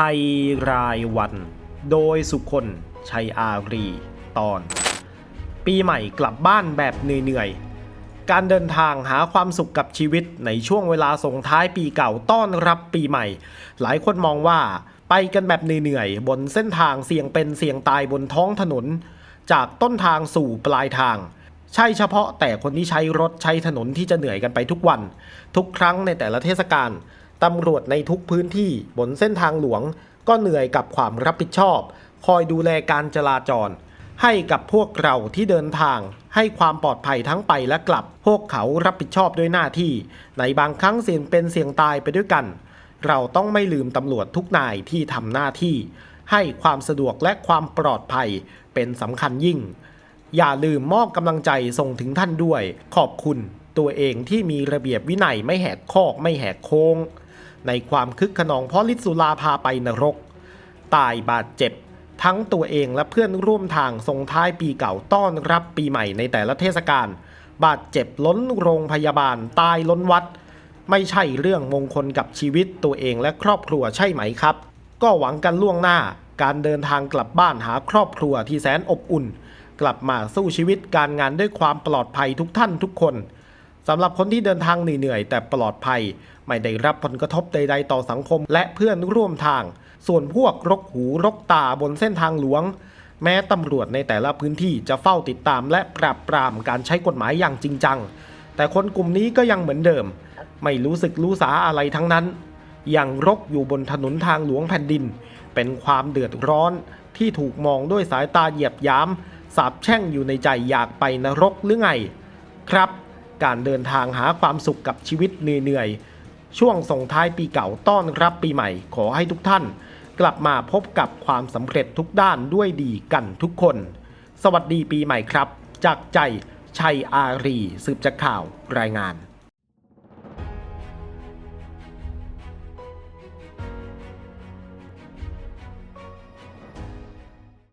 ภัยรายวัน โดยสุคนชัยอารีตอน ปีใหม่กลับบ้านแบบเหนื่อยๆ การเดินทางหาความสุขกับชีวิตในช่วงเวลาส่งท้ายปีเก่าต้อนรับปีใหม่ หลายคนมองว่าไปกันแบบเหนื่อยๆ บนเส้นทางเสี่ยงเป็นเสี่ยงตายบนท้องถนน จากต้นทางสู่ปลายทางใช่เฉพาะแต่คนที่ใช้รถใช้ถนนที่จะเหนื่อยกันไปทุกวัน ทุกครั้งในแต่ละเทศกาล ตำรวจในทุกพื้นที่บนเส้นทางหลวง ก็เหนื่อยกับความรับผิดชอบ คอยดูแลการจราจร ให้กับพวกเราที่เดินทาง ให้ความปลอดภัยทั้งไปและกลับ พวกเขารับผิดชอบด้วยหน้าที่ ในบางครั้งเสี่ยงเป็นเสี่ยงตายไปด้วยกัน เราต้องไม่ลืมตำรวจทุกนายที่ทำหน้าที่ ให้ความสะดวกและความปลอดภัยเป็นสำคัญยิ่ง อย่าลืมมอบกำลังใจส่งถึงท่านด้วย ขอบคุณตัวเองที่มีระเบียบวินัยไม่แหกคอกไม่แหกโค้ง ในความคึกขนองเพราะลิศสุลาพาไปนรก ตายบาดเจ็บ ทั้งตัวเองและเพื่อนร่วมทางส่งท้ายปีเก่าต้อนรับปีใหม่ในแต่ละเทศกาลบาดเจ็บล้นโรงพยาบาลตายล้นวัด ไม่ใช่เรื่องมงคลกับชีวิตตัวเองและครอบครัวใช่ไหมครับ ก็หวังกันล่วงหน้าการเดินทางกลับบ้านหาครอบครัวที่แสนอบอุ่น กลับมาสู้ชีวิตการงานด้วยความปลอดภัยทุกท่านทุกคน สำหรับคนที่เดินทางเหนื่อยแต่ปลอดภัย ไม่ได้รับผลกระทบใด ๆ ต่อสังคมและเพื่อนร่วมทาง ส่วนพวกรกหูรกตาบนเส้นทางหลวง แม้ตำรวจในแต่ละพื้นที่จะเฝ้าติดตามและปราบปรามการใช้กฎหมายอย่างจริงจัง แต่คนกลุ่มนี้ก็ยังเหมือนเดิม ไม่รู้สึกรู้สาอะไรทั้งนั้น ยังรกอยู่บนถนนทางหลวงแผ่นดิน เป็นความเดือดร้อนที่ถูกมองด้วยสายตาเหยียบย้ำสาบแช่งอยู่ในใจอยากไปนรกหรือไง ครับ การเดินทางหาความสุขกับชีวิตเหนื่อยๆ ช่วงส่งท้ายปีเก่าต้อนรับปีใหม่ขอให้ทุกท่าน กลับมาพบกับความสำเร็จทุกด้านด้วยดีกันทุกคน สวัสดีปีใหม่ครับ จากใจชัยอารีสืบจากข่าวรายงาน